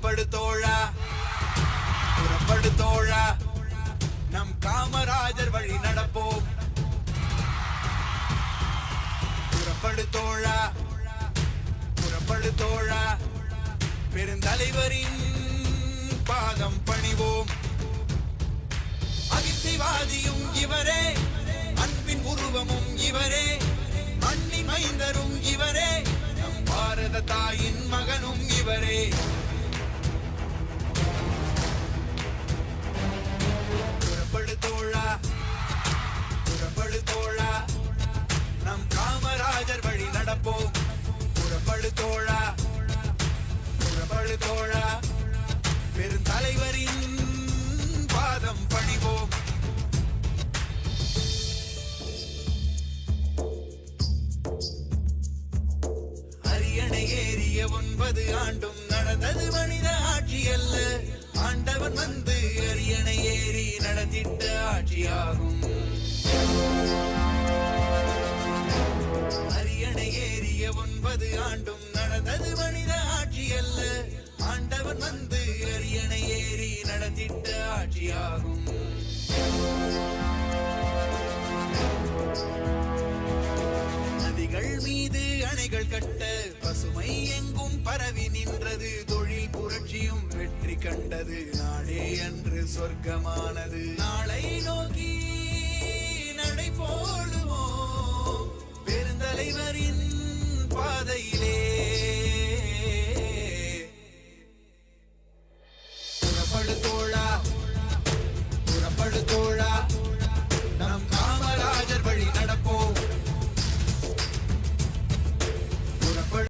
புறப்படு தோழா புறப்படு தோழா நம் காமராஜர் வழி நடப்போம். புறப்படு தோழா புறப்படு தோழா பெருந்தலைவரின் பாதம் பணிவோம். அகிம்சைவாதியும் இவரே. புறப்படு தோழா புறப்படு தோழா. பெருந்தலைவரின் பாதம் பணிவோம் அரியணை ஏறிய ஒன்பது ஆண்டும் நடந்தது மனித ஆட்சி அல்ல. ஆண்டவன் வந்து அரியணை ஏறி நடத்திட்ட ஆட்சியாகும். அரியணை ஏறிய ஒன்பது ஆண்டும் திட்ட ஆட்சியாகும். நதிகள் மீது அணைகள் கட்ட பசுமை எங்கும் பரவி நின்றது. தொழில் புரட்சியும் வெற்றி கண்டது. நாளே அன்று சொர்க்கமானது. நாளை நோக்கி